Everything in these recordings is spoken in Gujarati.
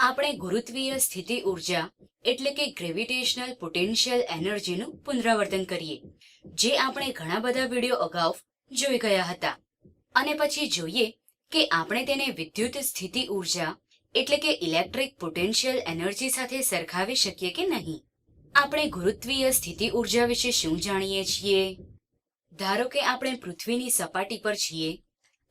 આપણે ગુરુત્વીય સ્થિતિ ઊર્જા એટલે કે ગ્રેવિટેશનલ પોટેન્શિયલ એનર્જીનું પુનરાવર્તન કરીએ, જે આપણે ઘણા બધા વીડિયો અગાઉ જોઈ ગયા હતા. અને પછી જોઈએ કે આપણે તેને વિદ્યુત સ્થિતિ ઊર્જા એટલે કે ઇલેક્ટ્રિક પોટેન્શિયલ એનર્જી સાથે સરખાવી શકીએ કે નહીં? આપણે ગુરુત્વીય સ્થિતિ ઊર્જા વિશે શું જાણીએ છીએ? ધારો કે આપણે પૃથ્વીની સપાટી પર છીએ,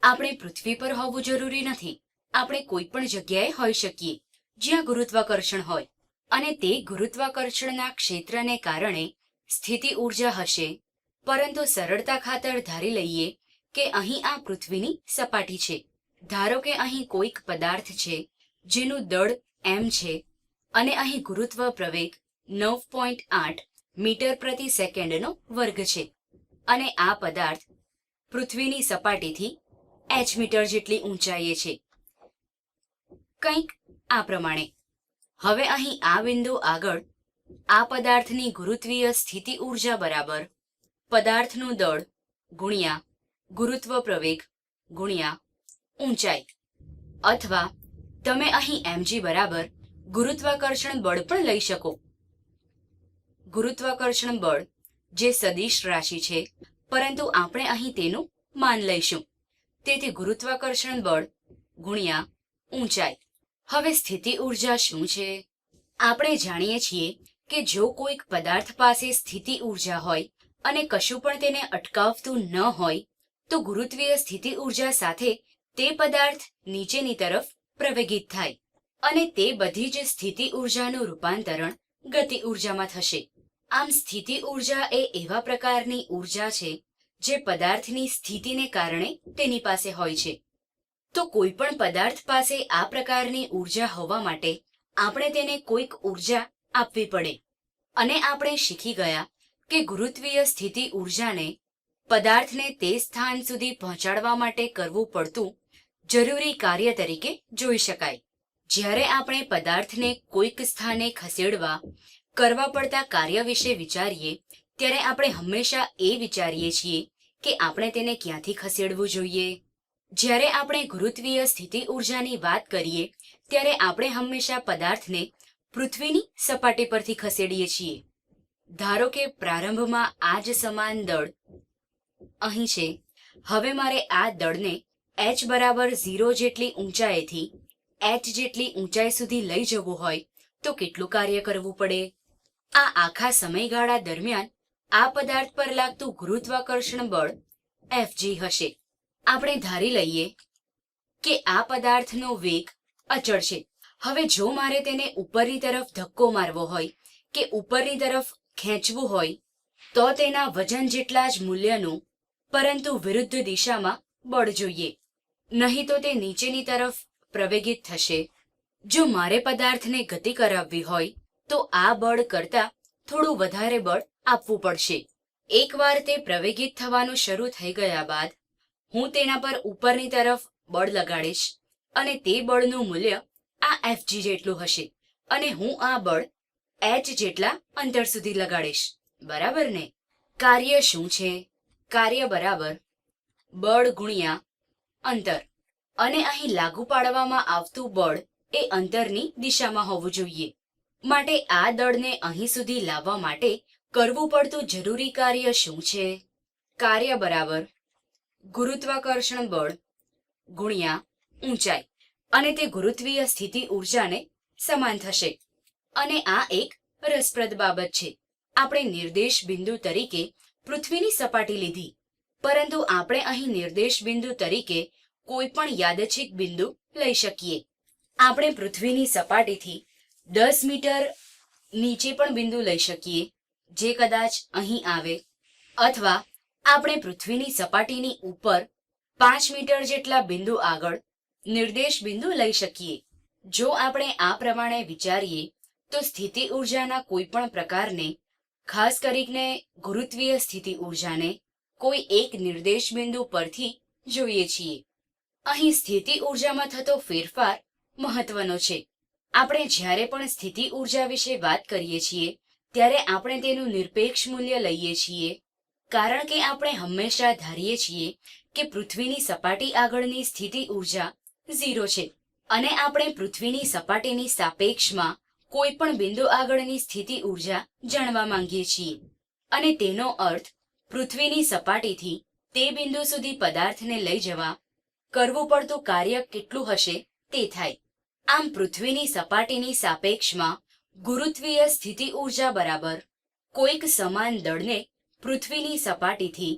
આપણે પૃથ્વી પર હોવું જરૂરી નથી, આપણે કોઈ પણ જગ્યાએ હોઈ શકીએ. જ્યાં ગુરુત્વાકર્ષણ હોય. અને તે ગુરુત્વાકર્ષણના ક્ષેત્રને કારણે સ્થિતિ ઊર્જા હશે. પરંતુ સરળતા ખાતર ધારી લઈએ કે અહીં આ પૃથ્વીની સપાટી છે. ધારો કે અહીં કોઈક પદાર્થ છે, જેનું દળ એમ છે. અને અહીં ગુરુત્વ પ્રવેગ નવ પોઈન્ટ આઠ મીટર પ્રતિ સેકન્ડનો વર્ગ છે. અને આ પદાર્થ પૃથ્વીની સપાટીથી એચ મીટર જેટલી ઊંચાઈએ છે. કંઈક આ પ્રમાણે. હવે અહીં આ બિંદુ આગળ આ પદાર્થની ગુરુત્વીય સ્થિતિ ઊર્જા બરાબર પદાર્થનું દળ ગુણ્યા ગુરુત્વ પ્રવેગ ગુણ્યા ઊંચાઈ. અથવા તમે અહીં એમજી બરાબર ગુરુત્વાકર્ષણ બળ પણ લઈ શકો. ગુરુત્વાકર્ષણ બળ જે સદિશ રાશિ છે, પરંતુ આપણે અહીં તેનું માન લઈશું. તેથી ગુરુત્વાકર્ષણ બળ ગુણ્યા ઊંચાઈ. હવે સ્થિતિ ઊર્જા શું છે? આપણે જાણીએ છીએ કે જો કોઈક પદાર્થ પાસે સ્થિતિ ઊર્જા હોય અને કશું પણ તેને અટકાવતું ન હોય, તો ગુરુત્વીય સ્થિતિ ઊર્જા સાથે તે પદાર્થ નીચેની તરફ પ્રવેગિત થાય અને તે બધી જ સ્થિતિ ઉર્જાનું રૂપાંતરણ ગતિ ઉર્જામાં થશે. આમ સ્થિતિ ઊર્જા એ એવા પ્રકારની ઊર્જા છે જે પદાર્થની સ્થિતિને કારણે તેની પાસે હોય છે. તો કોઈ પણ પદાર્થ પાસે આ પ્રકારની ઊર્જા હોવા માટે આપણે તેને કોઈક ઊર્જા આપવી પડે. અને આપણે શીખી ગયા કે ગુરુત્વીય સ્થિતિ ઉર્જાને પદાર્થને તે સ્થાન સુધી પહોંચાડવા માટે કરવું પડતું જરૂરી કાર્ય તરીકે જોઈ શકાય. જ્યારે આપણે પદાર્થને કોઈક સ્થાને ખસેડવા કરવા પડતા કાર્ય વિશે વિચારીએ, ત્યારે આપણે હંમેશા એ વિચારીએ છીએ કે આપણે તેને ક્યાંથી ખસેડવું જોઈએ? જ્યારે આપણે ગુરુત્વીય સ્થિતિ ઉર્જાની વાત કરીએ, ત્યારે આપણે હંમેશા પદાર્થને પૃથ્વીની સપાટી પરથી ખસેડીએ છીએ. ધારો કે પ્રારંભમાં આ જ સમાન દળ અહીં છે. હવે મારે આ દળને એચ બરાબર ઝીરો જેટલી ઊંચાઈથી એચ જેટલી ઊંચાઈ સુધી લઈ જવું હોય તો કેટલું કાર્ય કરવું પડે? આ આખા સમયગાળા દરમિયાન આ પદાર્થ પર લાગતું ગુરુત્વાકર્ષણ બળ એફજી હશે. આપણે ધારી લઈએ કે આ પદાર્થનો વેગ અચળ છે. હવે જો મારે તેને ઉપરની તરફ ધક્કો મારવો હોય કે ઉપરની તરફ ખેંચવું હોય, તો તેના વજન જેટલા જ મૂલ્યનું, પરંતુ વિરુદ્ધ દિશામાં બળ જોઈએ. નહીં તો તે નીચેની તરફ પ્રવેગિત થશે. જો મારે પદાર્થને ગતિ કરાવવી હોય, તો આ બળ કરતાં થોડું વધારે બળ આપવું પડશે. એકવાર તે પ્રવેગિત થવાનું શરૂ થઈ ગયા બાદ હું તેના પર ઉપરની તરફ બળ લગાડીશ અને તે બળનું મૂલ્ય આ એફજી જેટલું હશે અને હું આ બળ એચ જેટલા અંતર સુધી લગાડીશ. બરાબર ને? કાર્ય શું છે? કાર્ય બરાબર બળ ગુણ્યા અંતર. અને અહીં લાગુ પાડવામાં આવતું બળ એ અંતરની દિશામાં હોવું જોઈએ. માટે આ દળને અહીં સુધી લાવવા માટે કરવું પડતું જરૂરી કાર્ય શું છે? કાર્ય બરાબર ગુરુત્વાકર્ષણ બળ ગુણ્યા ઊંચાઈ અને તે ગુરુત્વીય સ્થિતિ ઉર્જાને સમાન થશે. અને આ એક રસપ્રદ બાબત છે. આપણે નિર્દેશ બિંદુ તરીકે પૃથ્વીની સપાટી લીધી. પરંતુ આપણે અહીં નિર્દેશ બિંદુ તરીકે કોઈ પણ યાદચ્છિક બિંદુ લઈ શકીએ. આપણે પૃથ્વીની સપાટીથી દસ મીટર નીચે પણ બિંદુ લઈ શકીએ, જે કદાચ અહીં આવે અથવા આપણે પૃથ્વીની સપાટીની ઉપર પાંચ મીટર જેટલા બિંદુ આગળ નિર્દેશ બિંદુ લઈ શકીએ. જો આપણે આ પ્રમાણે વિચારીએ, તો સ્થિતિ ઉર્જાના કોઈ પણ પ્રકારને, ખાસ કરીને ગુરુત્વીય સ્થિતિ ઉર્જાને કોઈ એક નિર્દેશ બિંદુ પરથી જોઈએ છીએ. અહીં સ્થિતિ ઉર્જામાં થતો ફેરફાર મહત્વનો છે. આપણે જ્યારે પણ સ્થિતિ ઊર્જા વિશે વાત કરીએ છીએ, ત્યારે આપણે તેનું નિરપેક્ષ મૂલ્ય લઈએ છીએ. કારણ કે આપણે હંમેશા ધારીએ છીએ કે પૃથ્વીની સપાટી આગળની સ્થિતિ ઊર્જા ઝીરો છે અને આપણે પૃથ્વીની સપાટીની સાપેક્ષમાં કોઈ પણ બિંદુ આગળની સ્થિતિ ઊર્જા જાણવા માંગીએ છીએ. અને તેનો અર્થ, પૃથ્વીની સપાટીથી તે બિંદુ સુધી પદાર્થને લઈ જવા કરવું પડતું કાર્ય કેટલું હશે તે થાય. આમ પૃથ્વીની સપાટીની સાપેક્ષમાં ગુરુત્વીય સ્થિતિ ઊર્જા બરાબર કોઈક સમાન દળને પૃથ્વીની સપાટીથી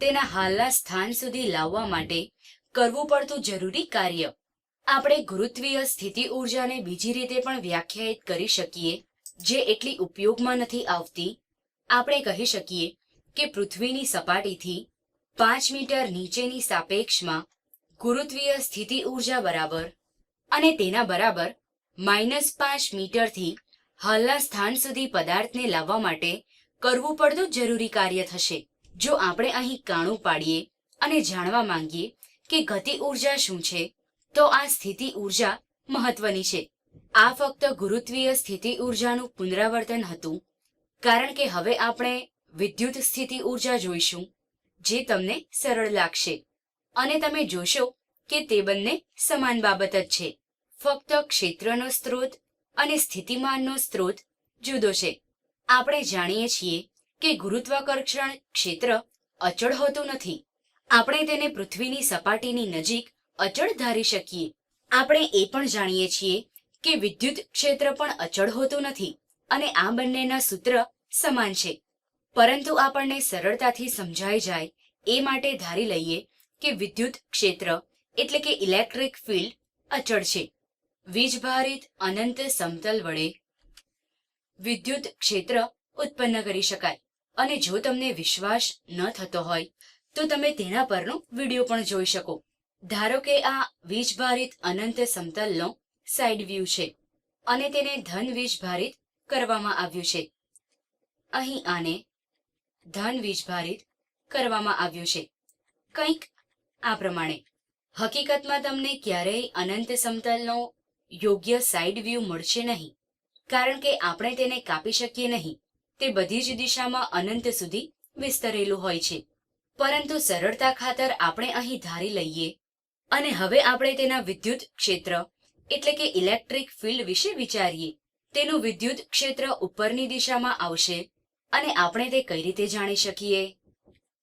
તેના હાલના સ્થાન સુધી લાવવા માટે કરવું પડતું જરૂરી કાર્ય. આપણે ગુરુત્વીય સ્થિતિ ઉર્જાને બીજી રીતે પણ વ્યાખ્યાયિત કરી શકીએ, જે એટલી ઉપયોગમાં નથી આવતી. આપણે કહી શકીએ કે પૃથ્વીની સપાટીથી પાંચ મીટર નીચેની સાપેક્ષમાં ગુરુત્વીય સ્થિતિ ઊર્જા બરાબર અને તેના બરાબર માઇનસ પાંચ મીટરથી હાલના સ્થાન સુધી પદાર્થને લાવવા માટે કરવું પડતું જરૂરી કાર્ય થશે. જો આપણે અહીં કાણું પાડીએ અને જાણવા માંગીએ કે ગતિ ઊર્જા શું છે, તો આ સ્થિતિ ઊર્જા મહત્વની છે. આ ફક્ત ગુરુત્વીય સ્થિતિ ઉર્જાનું પુનરાવર્તન હતું, કારણ કે હવે આપણે વિદ્યુત સ્થિતિ ઊર્જા જોઈશું, જે તમને સરળ લાગશે. અને તમે જોશો કે તે બંને સમાન બાબત જ છે. ફક્ત ક્ષેત્રનો સ્ત્રોત અને સ્થિતિમાનનો સ્ત્રોત જુદો છે. આપણે જાણીએ છીએ કે ગુરુત્વાકર્ષણ ક્ષેત્ર અચળ હોતું નથી. આપણે તેને પૃથ્વીની સપાટીની નજીક અચળ ધારી શકીએ. આપણે એ પણ જાણીએ છીએ કે વિદ્યુત ક્ષેત્ર પણ અચળ હોતું નથી અને આ બંનેના સૂત્ર સમાન છે. પરંતુ આપણને સરળતાથી સમજાઈ જાય એ માટે ધારી લઈએ કે વિદ્યુત ક્ષેત્ર એટલે કે ઇલેક્ટ્રિક ફિલ્ડ અચળ છે. વીજભારિત અનંત સમતલ વડે વિદ્યુત ક્ષેત્ર ઉત્પન્ન કરી શકાય. અને જો તમને વિશ્વાસ ન થતો હોય, તો તમે તેના પરનો વીડિયો પણ જોઈ શકો. ધારો કે આ વીજભારિત અનંત સમતલનો સાઇડ વ્યૂ છે અને તેને ધન વીજભારિત કરવામાં આવ્યું છે. અહીં આને ધન વીજભારિત કરવામાં આવ્યું છે. કંઈક આ પ્રમાણે. હકીકતમાં તમને ક્યારેય અનંત સમતલનો યોગ્ય સાઇડ વ્યૂ મળશે નહીં. કારણ કે આપણે તેને કાપી શકીએ નહીં. તે બધી જ દિશામાં અનંત સુધી વિસ્તરેલું હોય છે. પરંતુ સરળતા ખાતર આપણે અહીં ધારી લઈએ. અને હવે આપણે તેના વિદ્યુત ક્ષેત્ર, એટલે કે ઇલેક્ટ્રિક ફિલ્ડ વિશે વિચારીએ. તેનું વિદ્યુત ક્ષેત્ર ઉપરની દિશામાં આવશે. અને આપણે તે કઈ રીતે જાણી શકીએ?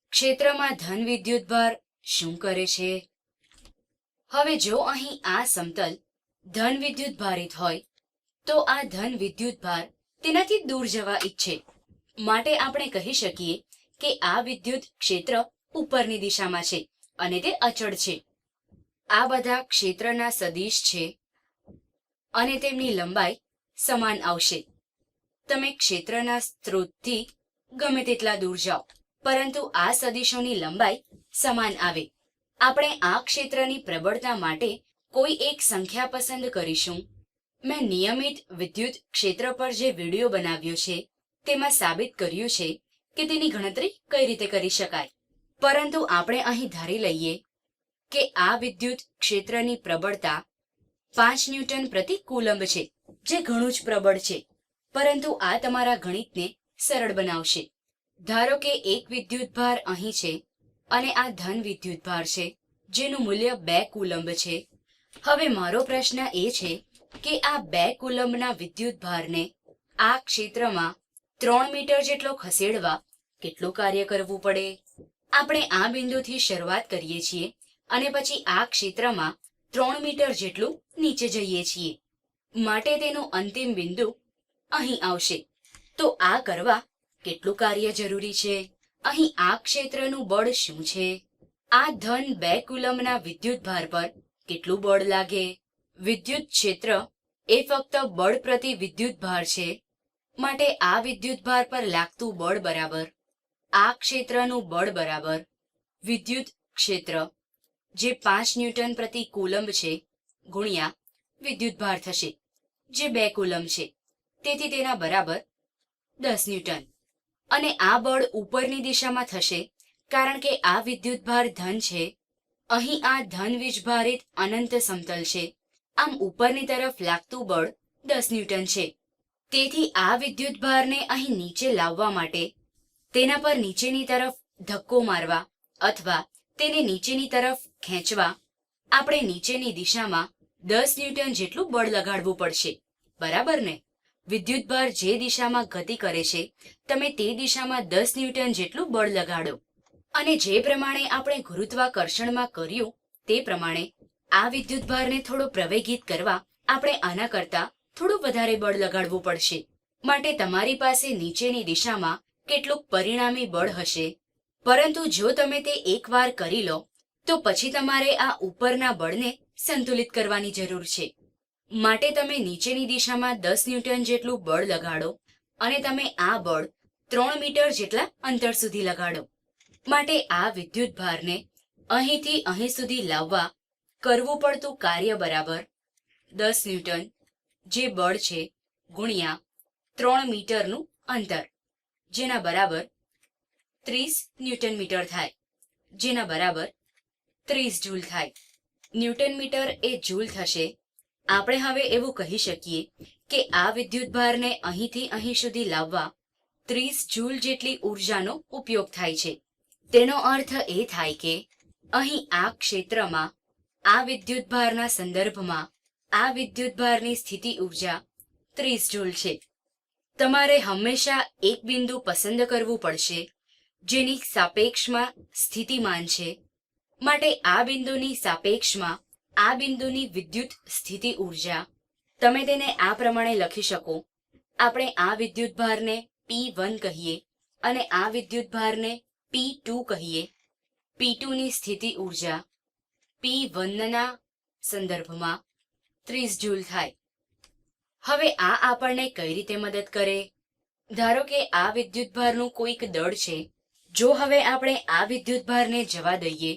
ક્ષેત્રમાં ધન વિદ્યુતભાર શું કરે છે? હવે જો અહીં આ સમતલ ધન વિદ્યુત ભારિત હોય તો આ ધન વિદ્યુત ભાર તેનાથી દૂર જવા ઈચ્છે. માટે આપણે કહી શકીએ કે આ વિદ્યુત ક્ષેત્ર ઉપરની દિશામાં છે અને તે અચળ છે. આ બધા ક્ષેત્રના સદિશ છે અને તેમની લંબાઈ સમાન આવશે. તમે ક્ષેત્રના સ્ત્રોતથી ગમે તેટલા દૂર જાઓ, પરંતુ આ સદિશોની લંબાઈ સમાન આવે. આપણે આ ક્ષેત્રની પ્રબળતા માટે કોઈ એક સંખ્યા પસંદ કરીશું. મેં નિયમિત વિદ્યુત ક્ષેત્ર પર જે વીડિયો બનાવ્યો છે, તેમાં સાબિત કર્યું છે કે તેની ગણતરી કઈ રીતે કરી શકાય. પરંતુ આપણે અહીં ધારી લઈએ કે આ વિદ્યુત ક્ષેત્રની પ્રબળતા પાંચ ન્યૂટન પ્રતિ કુલંબ છે, જે ઘણું જ પ્રબળ છે. પરંતુ આ તમારા ગણિતને સરળ બનાવશે. ધારો કે એક વિદ્યુત ભાર અહીં છે અને આ ધન વિદ્યુત ભાર છે, જેનું મૂલ્ય બે કુલંબ છે. હવે મારો પ્રશ્ન એ છે કે આ બે કુલંબના વિદ્યુતભારને આ ક્ષેત્રમાં ત્રણ મીટર જેટલો ખસેડવા કેટલું કાર્ય કરવું પડે? આપણે આ બિંદુથી શરૂઆત કરીએ છીએ અને પછી આ ક્ષેત્રમાં ત્રણ મીટર જેટલું નીચે જઈએ છીએ. માટે તેનું અંતિમ બિંદુ અહીં આવશે. તો આ કરવા કેટલું કાર્ય જરૂરી છે? અહીં આ ક્ષેત્રનું બળ શું છે? આ ધન બે કુલમના વિદ્યુતભાર પર કેટલું બળ લાગે? વિદ્યુત ક્ષેત્ર એ ફક્ત બળ પ્રતિ વિદ્યુત ભાર છે. માટે આ વિદ્યુતભાર પર લાગતું બળ બરાબર. આ ક્ષેત્રનું બળ બરાબર વિદ્યુત ક્ષેત્ર જે પાંચ ન્યૂટન પ્રતિ કુલંબ છે, ગુણ્યા વિદ્યુતભાર થશે, જે બે કુલંબ છે. તેથી તેના બરાબર દસ ન્યૂટન. અને આ બળ ઉપરની દિશામાં થશે, કારણ કે આ વિદ્યુતભાર ધન છે. અહીં આ ધન વીજભારિત અનંત સમતલ છે. આમ ઉપરની તરફ લાગતું બળ દસ ન્યૂટન છે. તેથી આ વિદ્યુત ભારને અહીં નીચે લાવવા માટે તેના પર નીચેની તરફ ધક્કો મારવા અથવા તેને નીચેની તરફ ખેંચવા આપણે નીચેની દિશામાં દસ ન્યૂટન જેટલું બળ લગાડવું પડશે. બરાબર ને? વિદ્યુતભાર જે દિશામાં ગતિ કરે છે, તમે તે દિશામાં દસ ન્યૂટન જેટલું બળ લગાડો. અને જે પ્રમાણે આપણે ગુરુત્વાકર્ષણમાં કર્યું, તે પ્રમાણે આ વિદ્યુતભારને થોડો પ્રવેગિત કરવા આપણે આના કરતા થોડું વધારે બળ લગાડવું પડશે. માટે તમારી પાસે નીચેની દિશામાં કેટલુંક પરિણામી બળ હશે. પરંતુ જો તમે તે એકવાર કરી લો, તો પછી તમારે આ ઉપરના બળને સંતુલિત કરવાની જરૂર છે. માટે તમે નીચેની દિશામાં દસ ન્યૂટન જેટલું બળ લગાડો અને તમે આ બળ ત્રણ મીટર જેટલા અંતર સુધી લગાડો. માટે આ વિદ્યુત ભારને અહીંથી અહીં સુધી લાવવા કરવું પડતું કાર્ય બરાબર દસ ન્યૂટન, જે બળ છે ગુણ્યા ત્રણ મીટરનું અંતર, જેના બરાબર ત્રીસ ન્યૂટન મીટર થાય, જેના બરાબર ત્રીસ જૂલ થાય. ન્યૂટન મીટર એ જૂલ થશે. આપણે હવે એવું કહી શકીએ કે આ વિદ્યુતભારને અહીંથી અહીં સુધી લાવવા ત્રીસ જૂલ જેટલી ઉર્જાનો ઉપયોગ થાય છે. તેનો અર્થ એ થાય કે અહીં આ ક્ષેત્રમાં આ વિદ્યુતભારના સંદર્ભમાં આ વિદ્યુતભારની સ્થિતિ ઊર્જા ત્રીસ જૂલ છે. તમારે હંમેશા એક બિંદુ પસંદ કરવું પડશે, જેની સાપેક્ષમાં સ્થિતિમાન છે. માટે આ બિંદુની સાપેક્ષમાં આ બિંદુની વિદ્યુત સ્થિતિ ઊર્જા. તમે તેને આ પ્રમાણે લખી શકો. આપણે આ વિદ્યુતભારને પી વન કહીએ અને આ વિદ્યુતભારને પી ટુ કહીએ. પી ટુની સ્થિતિ ઊર્જા પી વનના સંદર્ભમાં ત્રીસ જૂલ થાય. હવે આ આપણને કઈ રીતે મદદ કરે? ધારો કે આ વિદ્યુતભારનું કોઈક દળ છે. જો હવે આપણે આ વિદ્યુતભારને જવા દઈએ,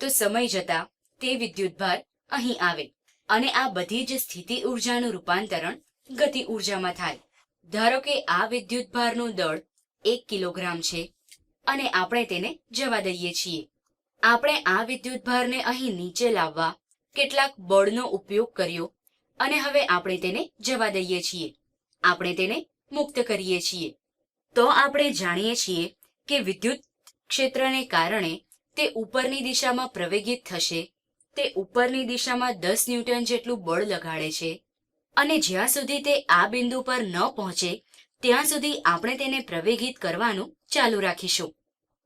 તો સમય જતા તે વિદ્યુતભાર અહીં આવે અને આ બધી જ સ્થિતિ ઉર્જાનું રૂપાંતરણ ગતિ ઉર્જામાં થાય. ધારો કે આ વિદ્યુતભારનું દળ એક કિલોગ્રામ છે અને આપણે તેને જવા દઈએ છીએ. આપણે આ વિદ્યુતભારને અહીં નીચે લાવવા કેટલાક બળનો ઉપયોગ કર્યો અને હવે આપણે તેને જવા દઈએ છીએ. આપણે તેને મુક્ત કરીએ છીએ. તો આપણે જાણીએ છીએ કે વિદ્યુત ક્ષેત્રને કારણે તે ઉપરની દિશામાં પ્રવેગિત થશે, તે ઉપરની દિશામાં દસ ન્યૂટન જેટલું બળ લગાડે છે અને જ્યાં સુધી તે આ બિંદુ પર ન પહોંચે, ત્યાં સુધી આપણે તેને પ્રવેગિત કરવાનું ચાલુ રાખીશું.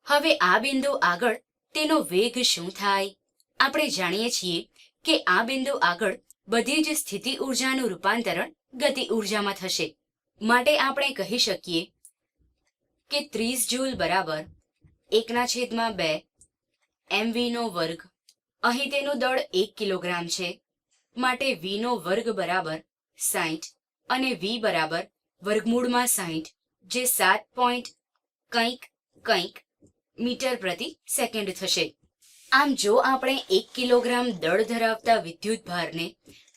હવે આ બિંદુ આગળ તેનો વેગ શું થાય? આપણે જાણીએ છીએ કે આ બિંદુ આગળ બધી જ સ્થિતિ ઉર્જાનું રૂપાંતરણ ગતિ ઉર્જામાં થશે. માટે આપણે કહી શકીએ કે ત્રીસ જૂલ બરાબર એકના છેદમાં બે એમ વીનો વર્ગ. અહીં તેનું દળ એક કિલોગ્રામ છે. માટે વીનો વર્ગ બરાબર સાહીઠ અને વી બરાબર વર્ગમૂળમાં સાહીઠ જે સાત પોઈન્ટ કંઈક કંઈક મીટર પ્રતિ સેકન્ડ થશે. આમ જો આપણે એક કિલોગ્રામ દળ ધરાવતા વિદ્યુત ભારને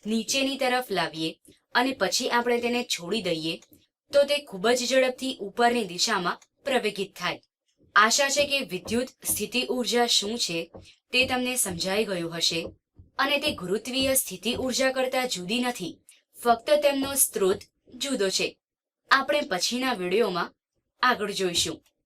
નીચેની તરફ લાવીએ અને પછી આપણે તેને છોડી દઈએ, તો તે ખૂબ જ ઝડપથી ઉપરની દિશામાં પ્રવેગિત થાય. આશા છે કે વિદ્યુત સ્થિતિ ઊર્જા શું છે તે તમને સમજાઈ ગયું હશે અને તે ગુરુત્વીય સ્થિતિ ઊર્જા કરતા જુદી નથી, ફક્ત તેમનો સ્ત્રોત જુદો છે. આપણે પછીના વિડીયોમાં આગળ જોઈશું.